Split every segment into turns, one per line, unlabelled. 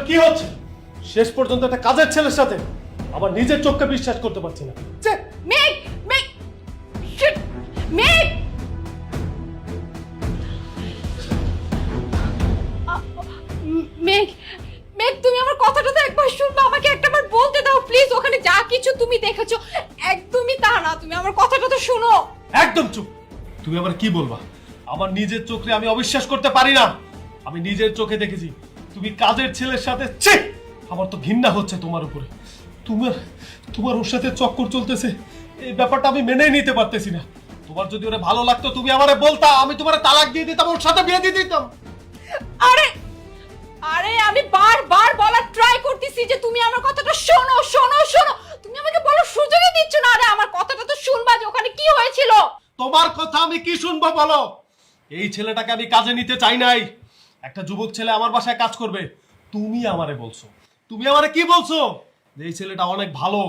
কি হচ্ছে? শেষ পর্যন্ত একটা কাজের ছেলের সাথে আমার নিজের চোখকে বিশ্বাস করতে পারছি না।
মেঘ মেঘ Shit! মেঘ আ, উম, মেঘ মেঘ তুমি আমার কথাটা তো একবার শুনবে আমাকে একটাবার বলতে দাও প্লিজ ওখানে যা কিছু তুমি দেখেছ একদমই তা না তুমি আমার কথাটা তো শোনো।
একদম চুপ। তুমি আবার কি বলবা? আমার নিজের চোখে আমি অবিশ্বাস করতে পারি না। আমি নিজের চোখে দেখেছি। তুমি কাজের ছেলের সাথে ছি! আমার তো ঘৃণা হচ্ছে তোমার উপরে। তোমার তোমার ওর সাথে চক্কর চলতেছে। এই ব্যাপারটা আমি মেনেই নিতে পারতেছি না। তোমার যদি ওরে ভালো লাগতো তুমি আমারে বলতা আমি তোমার তালাক দিয়ে দিতাম ওর সাথে বিয়ে দিয়ে দিতাম।
আরে আরে আমি বারবার বলার ট্রাই করতেছি যে তুমি আমার কথাটা শোনো শোনো শোনো। তুমি আমাকে বলার সুযোগই দিচ্ছ না। আরে আমার কথাটা তো শুনবা যে ওখানে কি হয়েছিল।
তোমার কথা আমি কি শুনব বলো? এই ছেলেটাকে আমি কাজে নিতে চাই নাই। একটা যুবক ছেলে আমার বাসায় কাজ করবে। তুমি আমারে বলছো। তুমি আমারে কি বলছো? যে এই ছেলেটা অনেক ভালো।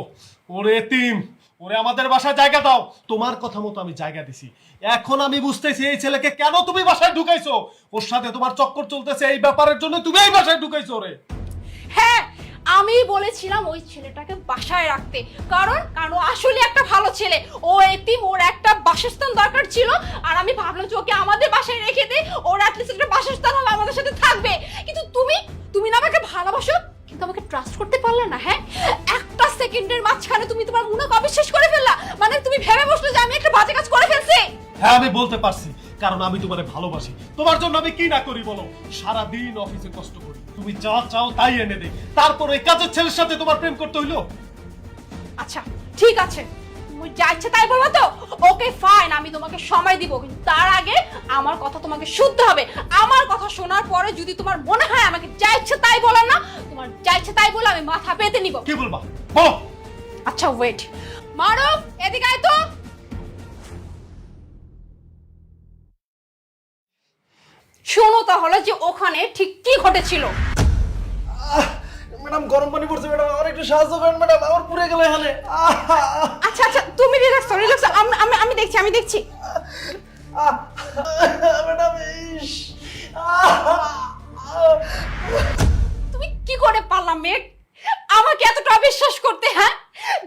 ওরে তিম ওরে আমাদের বাসায় জায়গা দাও। তোমার কথা মতো আমি জায়গা দিছি। এখন আমি বুঝতেছি এই ছেলেকে কেন তুমি বাসায় ঢুকাইছো? ওর সাথে তোমার চক্কর চলতেছে, এই ব্যাপারের জন্য তুমি এই বাসায় ঢুকাইছো ওরে।
হ্যাঁ আমি বলেছিলাম ওই ছেলেটাকে বাসায় রাখতে। কারণ কারণ আসলে একটা ভালো ছেলে। ও এতিম, ওর একটা বাসস্থান দরকার ছিল আর আমি ভাবলাম যে ওকে আমাদের বাসায় রেখে দে ওর অ্যাটলিস্ট একটা বাসস্থান হবে আমাদের সাথে থাকবে। কিন্তু তুমি তুমি না আমাকে ভালোবাসো কিন্তু আমাকে ট্রাস্ট করতে পারলে না হ্যাঁ? একটা সেকেন্ডের মাঝখানে তুমি তোমার মনে অবিশ্বাস করে ফেললা। মানে তুমি ভেবে বসলে যে আমি একটা বাজে কাজ করে ফেলছি।
হ্যাঁ আমি বলতে পারছি কারণ আমি তোমারে ভালোবাসি। তোমার জন্য আমি কি না করি বলো? সারা দিন অফিসে কষ্ট করি। তুমি যা চাও তাই এনে দেই তারপর এই কাজের ছেলের সাথে তোমার প্রেম করতে হইল?
আচ্ছা ঠিক আছে। তুমি যা ইচ্ছে তাই বলব তো। ওকে ফাইন আমি তোমাকে সময় দিব কিন্তু তার আগে আমার কথা তোমাকে শুনতে হবে। আমার কথা শোনার পরে যদি তোমার মনে হয় আমাকে যা ইচ্ছে তাই বলো না তোমার যা ইচ্ছে তাই বলে আমি মাথা পেতে নিব।
কি বলবা? বলো।
আচ্ছা ওয়েট মারুফ এদিকে আয় তো। শোনো তাহলে যে ওখানে ঠিক কি ঘটেছিল।
ম্যাডাম গরম পানি পড়ছে ম্যাডাম আমার একটু সাহায্য করেন ম্যাডাম আমার পুড়ে গেল এখানে।
আচ্ছা আচ্ছা তুমি রিল্যাক্স রিল্যাক্স আমি আমি- আমি দেখছি আমি দেখছি।
ম্যাডাম
তুমি কি করে পারলাম মেঘ আমাকে এতটা বিশ্বাস করতে হ্যাঁ?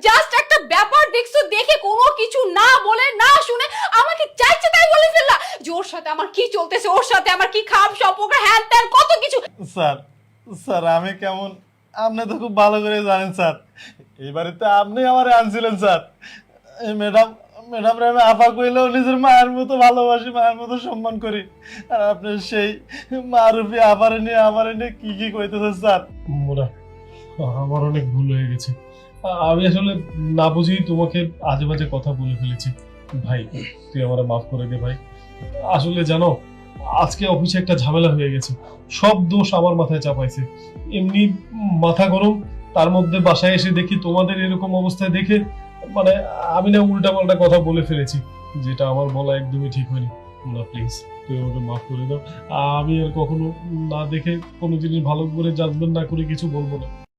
জাস্ট একটা ব্যাপার দেখছ দেখে কোনো কিছু না বলে না শুনে আমাকে চাইছে তাই বলে ফেললা। যে ওর সাথে আমার কি চলতেছে ওর সাথে আমার কি খারাপ সম্পর্ক হ্যান ত্যান কত কিছু।
স্যার স্যার আমি কেমন আপনি তো খুব ভালো করে জানেন, স্যার। এই বাড়িতে আপনি আমার আনছিলেন, স্যার। ম্যাডাম ম্যাডাম আমি আপা কইলেও নিজের মায়ের মতো ভালোবাসি, মায়ের মতো সম্মান করি। আর আপনি সেই মারুফি আপারে নিয়ে, আমারে নিয়ে কি কি কইতেছেন, স্যার?
মোরা, আমার অনেক ভুল হয়ে গেছে। আমি আসলে না বুঝেই তোমাকে আজে বাজে কথা বলে ফেলেছি। ভাই, তুই আমার মাফ করে দে, ভাই। আসলে জানো আজকে অফিসে একটা ঝামেলা হয়ে গেছে। সব দোষ আমার মাথায় চাপাইছে। এমনি মাথা গরম, তার মধ্যে বাসায় এসে দেখি তোমাদের এরকম অবস্থায় দেখে মানে আমি না উল্টা পাল্টা কথা বলে ফেলেছি, যেটা আমার বলা একদমই ঠিক হয়নি। না প্লিজ তুই আমাকে মাফ করে দাও। আমি আর কখনো না দেখে কোনো জিনিস ভালো করে জাজমেন্ট না করে কিছু বলব না।